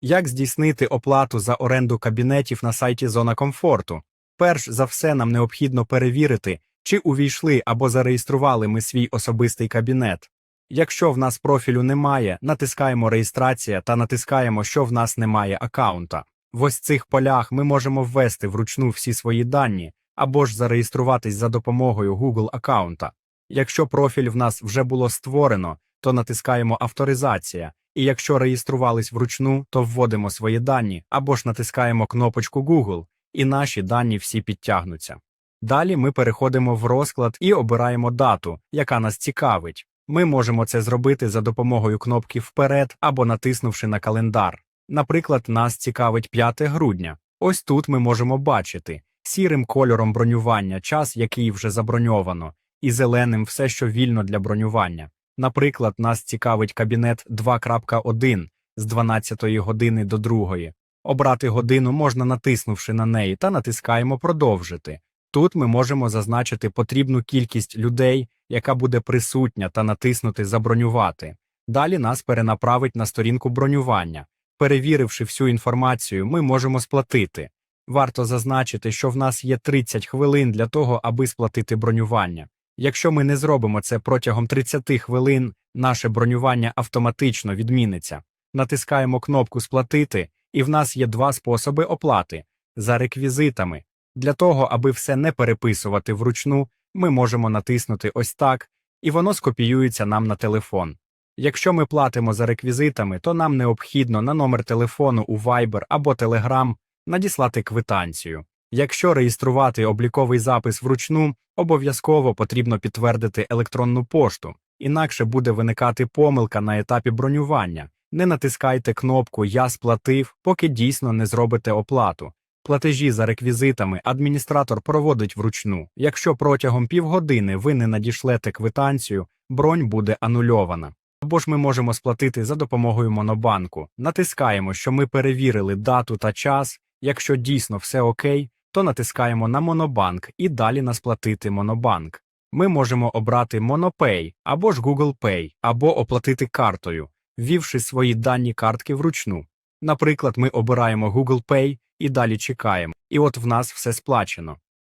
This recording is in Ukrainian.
Як здійснити оплату за оренду кабінетів на сайті Зона комфорту? Перш за все, нам необхідно перевірити, чи увійшли або зареєстрували ми свій особистий кабінет. Якщо в нас профілю немає, натискаємо реєстрація та натискаємо, що в нас немає аккаунта. В ось цих полях ми можемо ввести вручну всі свої дані або ж зареєструватись за допомогою Google аккаунта. Якщо профіль в нас вже було створено, то натискаємо авторизація, і якщо реєструвались вручну, то вводимо свої дані або ж натискаємо кнопочку Google, і наші дані всі підтягнуться. Далі ми переходимо в розклад і обираємо дату, яка нас цікавить. Ми можемо це зробити за допомогою кнопки Вперед або натиснувши на календар. Наприклад, нас цікавить 5 грудня. Ось тут ми можемо бачити сірим кольором бронювання час, який вже заброньовано, і зеленим все, що вільно для бронювання. Наприклад, нас цікавить кабінет 2.1 з 12 години до 2. Обрати годину можна натиснувши на неї та натискаємо Продовжити. Тут ми можемо зазначити потрібну кількість людей, яка буде присутня, та натиснути Забронювати. Далі нас перенаправить на сторінку бронювання. Перевіривши всю інформацію, ми можемо сплатити. Варто зазначити, що в нас є 30 хвилин для того, аби сплатити бронювання. Якщо ми не зробимо це протягом 30 хвилин, наше бронювання автоматично відміниться. Натискаємо кнопку Сплатити, і в нас є два способи оплати за реквізитами. Для того, аби все не переписувати вручну, ми можемо натиснути ось так, і воно скопіюється нам на телефон. Якщо ми платимо за реквізитами, то нам необхідно на номер телефону у Viber або Telegram надіслати квитанцію. Якщо реєструвати обліковий запис вручну, обов'язково потрібно підтвердити електронну пошту, інакше буде виникати помилка на етапі бронювання. Не натискайте кнопку Я сплатив, поки дійсно не зробите оплату. Платежі за реквізитами адміністратор проводить вручну. Якщо протягом півгодини ви не надішлете квитанцію, бронь буде анульована. Або ж ми можемо сплатити за допомогою Монобанку. Натискаємо, що ми перевірили дату та час. Якщо дійсно все окей, то натискаємо на Монобанк і далі на сплатити Монобанк. Ми можемо обрати Монопей або ж Google Pay, або оплатити картою, ввівши свої дані картки вручну. Наприклад, ми обираємо Google Pay і далі чекаємо. І от в нас все сплачено.